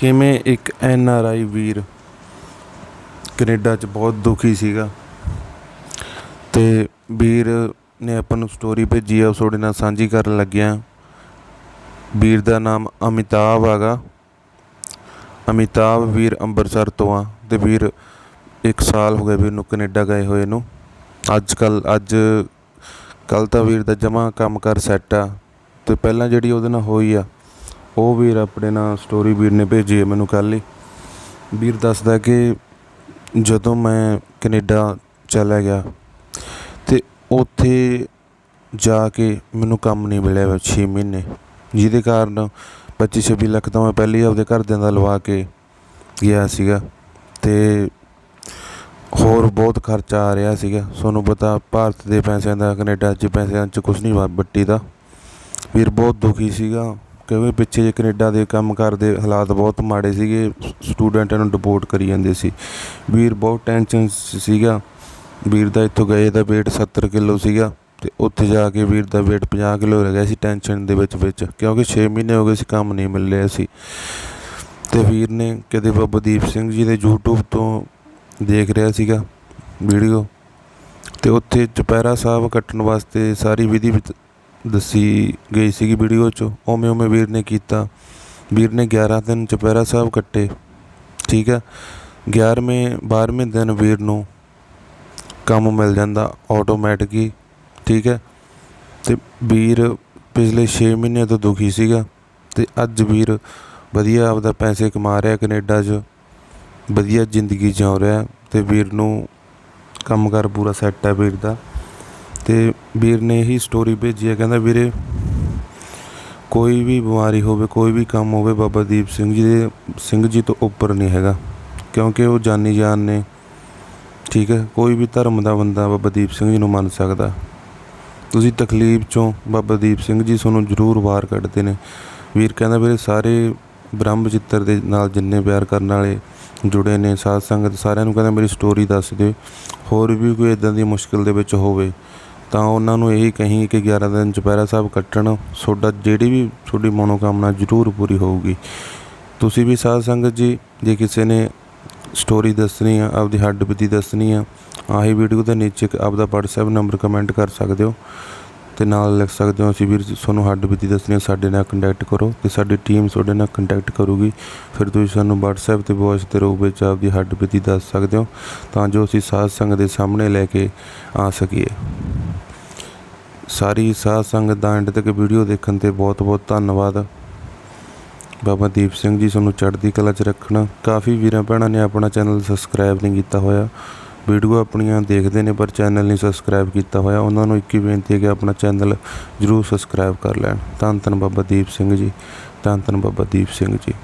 ਕਿਵੇਂ ਇੱਕ N R I Veer Canada 'ਚ ਬਹੁਤ ਦੁਖੀ ਸੀਗਾ ਤੇ ਵੀਰ ਨੇ ਆਪਾਂ ਨੂੰ ਸਟੋਰੀ ਭੇਜੀ ਆ ਤੁਹਾਡੇ ਨਾਲ ਸਾਂਝੀ ਕਰਨ ਲੱਗਿਆ। ਵੀਰ ਦਾ ਨਾਮ ਅਮਿਤਾਭ ਹੈਗਾ। ਅਮਿਤਾਭ ਵੀਰ ਅੰਮ੍ਰਿਤਸਰ ਤੋਂ ਆ ਤੇ ਵੀਰ ਇੱਕ ਸਾਲ ਹੋ ਗਿਆ ਵੀਰ ਨੂੰ ਕੈਨੇਡਾ ਗਏ ਹੋਏ ਨੂੰ। ਅੱਜ ਕੱਲ ਅੱਜ ਕੱਲ ਤਾਂ ਵੀਰ ਦਾ ਜਮਾ ਕੰਮ ਕਰ ਸੈੱਟ ਆ ਤੇ ਪਹਿਲਾਂ ਜਿਹੜੀ ਉਹਦੇ ਨਾਲ ਹੋਈ ਆ ਉਹ ਵੀਰ ਆਪਣੇ ਨਾਲ ਸਟੋਰੀ ਵੀਰ ਨੇ ਭੇਜੀ ਹੈ ਮੈਨੂੰ ਕੱਲ੍ਹ ਹੀ। ਵੀਰ ਦੱਸਦਾ ਕਿ ਜਦੋਂ ਮੈਂ ਕੈਨੇਡਾ ਚਲਾ ਗਿਆ ਤੇ ਉੱਥੇ ਜਾ ਕੇ ਮੈਨੂੰ ਕੰਮ ਨਹੀਂ ਮਿਲਿਆ 6 ਮਹੀਨੇ। ਜਿਹਦੇ ਕਾਰਨ 25 26 ਲੱਖ ਤਾਂ ਮੈਂ ਪਹਿਲੇ ਹੀ ਆਪਦੇ ਘਰਦਿਆਂ ਦਾ ਲਵਾ ਕੇ ਗਿਆ ਸੀਗਾ ਤੇ ਹੋਰ ਬਹੁਤ ਖਰਚਾ ਆ ਰਿਹਾ ਸੀਗਾ। ਤੁਹਾਨੂੰ ਪਤਾ ਭਾਰਤ ਦੇ ਪੈਸਿਆਂ ਦਾ, ਕੈਨੇਡਾ 'ਚ ਪੈਸਿਆਂ 'ਚ ਕੁਝ ਨਹੀਂ ਬੱਟੀ ਦਾ। ਵੀਰ ਬਹੁਤ ਦੁਖੀ ਸੀਗਾ। ਕਿਉਂਕਿ ਪਿੱਛੇ ਜੇ ਕੈਨੇਡਾ ਦੇ ਕੰਮ ਕਰਦੇ ਹਾਲਾਤ ਬਹੁਤ ਮਾੜੇ ਸੀਗੇ, ਸਟੂਡੈਂਟਾਂ ਨੂੰ ਡਿਪੋਰਟ ਕਰੀ ਜਾਂਦੇ ਸੀ। ਵੀਰ ਬਹੁਤ ਟੈਨਸ਼ਨ ਸੀਗਾ। ਵੀਰ ਦਾ ਇੱਥੋਂ ਗਏ ਦਾ weight 70 ਕਿਲੋ ਸੀਗਾ ਤੇ ਉੱਥੇ ਜਾ ਕੇ ਵੀਰ ਦਾ weight 50 ਕਿਲੋ ਰਹਿ ਗਿਆ ਸੀ ਟੈਨਸ਼ਨ ਦੇ ਵਿੱਚ ਵਿੱਚ, ਕਿਉਂਕਿ 6 ਮਹੀਨੇ ਹੋ ਗਏ ਸੀ ਕੰਮ ਨਹੀਂ ਮਿਲ ਰਿਹਾ ਸੀ। ਤੇ ਵੀਰ ਨੇ ਕਦੇ ਬਾਬਾ ਦੀਪ ਸਿੰਘ ਜੀ ਦੇ YouTube ਤੋਂ ਦੇਖ ਰਿਹਾ ਸੀਗਾ ਵੀਡੀਓ। ਤੇ ਉੱਥੇ ਚੁਪਹਿਰਾ ਸਾਹਿਬ ਕੱਟਣ ਵਾਸਤੇ ਸਾਰੀ ਵਿਧੀ ਵਿਤ- ਦੱਸੀ ਗਈ ਸੀਗੀ ਵੀਡੀਓ 'ਚ। ਉਵੇਂ ਉਵੇਂ ਵੀਰ ਨੇ ਕੀਤਾ। ਵੀਰ ਨੇ 11 ਦਿਨ ਚੁਪਹਿਰਾ ਸਾਹਿਬ ਕੱਟੇ। ਠੀਕ ਹੈ। 11ਵੇਂ 12ਵੇਂ ਦਿਨ ਵੀਰ ਨੂੰ ਕੰਮ ਮਿਲ ਜਾਂਦਾ ਆਟੋਮੈਟਿਕ ਹੀ ਠੀਕ ਹੈ। ਤੇ ਵੀਰ ਪਿਛਲੇ 6 ਮਹੀਨੇ ਤੋਂ ਦੁਖੀ ਸੀਗਾ। ਤੇ ਅੱਜ ਵੀਰ ਵਧੀਆ ਆਪਦਾ ਪੈਸੇ ਕਮਾ ਰਿਹਾ ਕੈਨੇਡਾ 'ਚ। ਵਧੀਆ ਜ਼ਿੰਦਗੀ ਜਿਉ ਰਿਹਾ। ਤੇ ਵੀਰ ਨੂੰ ਕੰਮਕਾਰ ਪੂਰਾ ਸੈੱਟ ਹੈ ਵੀਰ ਦਾ। ਅਤੇ ਵੀਰ ਨੇ ਇਹੀ ਸਟੋਰੀ ਭੇਜੀ ਹੈ, ਕਹਿੰਦਾ ਵੀਰੇ ਕੋਈ ਵੀ ਬਿਮਾਰੀ ਹੋਵੇ, ਕੋਈ ਵੀ ਕੰਮ ਹੋਵੇ, ਬਾਬਾ ਦੀਪ ਸਿੰਘ ਜੀ ਦੇ, ਸਿੰਘ ਜੀ ਤੋਂ ਉੱਪਰ ਨਹੀਂ ਹੈਗਾ, ਕਿਉਂਕਿ ਉਹ ਜਾਨੀ ਜਾਨ ਨੇ, ਠੀਕ ਹੈ, ਕੋਈ ਵੀ ਧਰਮ ਦਾ ਬੰਦਾ ਬਾਬਾ ਦੀਪ ਸਿੰਘ ਜੀ ਨੂੰ ਮੰਨ ਸਕਦਾ। ਤੁਸੀਂ ਤਕਲੀਫ ਚੋਂ ਬਾਬਾ ਦੀਪ ਸਿੰਘ ਜੀ ਤੁਹਾਨੂੰ ਜ਼ਰੂਰ ਬਾਹਰ ਕੱਢਦੇ ਨੇ। ਵੀਰ ਕਹਿੰਦਾ ਵੀਰੇ ਸਾਰੇ ਬ੍ਰਹਮ ਚਿੱਤਰ ਦੇ ਨਾਲ ਜਿੰਨੇ ਪਿਆਰ ਕਰਨ ਵਾਲੇ ਜੁੜੇ ਨੇ, ਸਾਧ ਸੰਗਤ ਸਾਰਿਆਂ ਨੂੰ ਕਹਿੰਦਾ ਮੇਰੀ ਸਟੋਰੀ ਦੱਸ ਦਿਓ, ਹੋਰ ਵੀ ਕੋਈ ਇਦਾਂ ਦੀ ਮੁਸ਼ਕਿਲ ਦੇ ਵਿੱਚ ਹੋਵੇ ਤਾਂ ਉਹਨਾਂ ਨੂੰ ਇਹੀ ਕਹੀਂ ਕਿ 11 ਦਿਨ ਚੁਪਹਿਰਾ ਸਾਹਿਬ ਕੱਟਣ ਤੁਹਾਡਾ ਜਿਹੜੀ ਵੀ ਤੁਹਾਡੀ ਮਨੋਕਾਮਨਾ ਜ਼ਰੂਰ ਪੂਰੀ ਹੋਊਗੀ। ਤੁਸੀਂ ਵੀ ਸਾਧ ਸੰਗਤ ਜੀ, ਜੇ ਕਿਸੇ ਨੇ ਸਟੋਰੀ ਦੱਸਣੀ ਆ, ਆਪਦੀ ਹੱਡ ਬੀਤੀ ਦੱਸਣੀ ਆ, ਆਹੀ ਵੀਡੀਓ ਦੇ ਨੀਚੇ ਆਪਦਾ WhatsApp ਨੰਬਰ ਕਮੈਂਟ ਕਰ ਸਕਦੇ ਹੋ। ਤੇ ਨਾਲ ਲਿਖ ਸਕਦੇ ਹੋ, ਅਸੀਂ ਵੀਰ ਤੁਹਾਨੂੰ ਹੱਡ ਬੀਤੀ ਦੱਸਣੀ ਆ, ਸਾਡੇ ਨਾਲ ਕੰਟੈਕਟ ਕਰੋ ਤੇ ਸਾਡੀ ਟੀਮ ਤੁਹਾਡੇ ਨਾਲ ਕੰਟੈਕਟ ਕਰੂਗੀ। ਫਿਰ ਤੁਸੀਂ ਸਾਨੂੰ WhatsApp ਤੇ ਵੌਇਸ ਦੇ ਰੂਪ ਵਿੱਚ ਆਪਦੀ ਹੱਡ ਬੀਤੀ ਦੱਸ ਸਕਦੇ ਹੋ, ਤਾਂ ਜੋ ਅਸੀਂ ਸਾਧ ਸੰਗਤ ਦੇ ਸਾਹਮਣੇ ਲੈ ਕੇ ਆ ਸਕੀਏ। ਸਾਰੀ ਸਾਧ ਸੰਗਤ ਦਾ ਐਂਡ ਤੱਕ ਵੀਡੀਓ ਦੇਖਣ ਤੇ ਬਹੁਤ ਬਹੁਤ ਧੰਨਵਾਦ। ਬਾਬਾ ਦੀਪ ਸਿੰਘ ਜੀ ਤੁਹਾਨੂੰ ਚੜ੍ਹਦੀ ਕਲਾ 'ਚ ਰੱਖਣਾ। ਕਾਫੀ ਵੀਰਾਂ ਭੈਣਾਂ ਨੇ ਆਪਣਾ ਚੈਨਲ ਸਬਸਕ੍ਰਾਈਬ ਨਹੀਂ ਕੀਤਾ ਹੋਇਆ। ਵੀਡੀਓ ਆਪਣੀਆਂ ਦੇਖਦੇ ਨੇ ਪਰ ਚੈਨਲ ਨਹੀਂ ਸਬਸਕ੍ਰਾਈਬ ਕੀਤਾ ਹੋਇਆ। ਉਹਨਾਂ ਨੂੰ ਇੱਕ ਹੀ ਬੇਨਤੀ ਹੈ ਕਿ ਆਪਣਾ ਚੈਨਲ ਜਰੂਰ ਸਬਸਕ੍ਰਾਈਬ ਕਰ ਲੈਣ। ਧੰਨ ਧੰਨ ਬਾਬਾ ਦੀਪ ਸਿੰਘ ਜੀ। ਧੰਨ ਧੰਨ ਬਾਬਾ ਦੀਪ ਸਿੰਘ ਜੀ।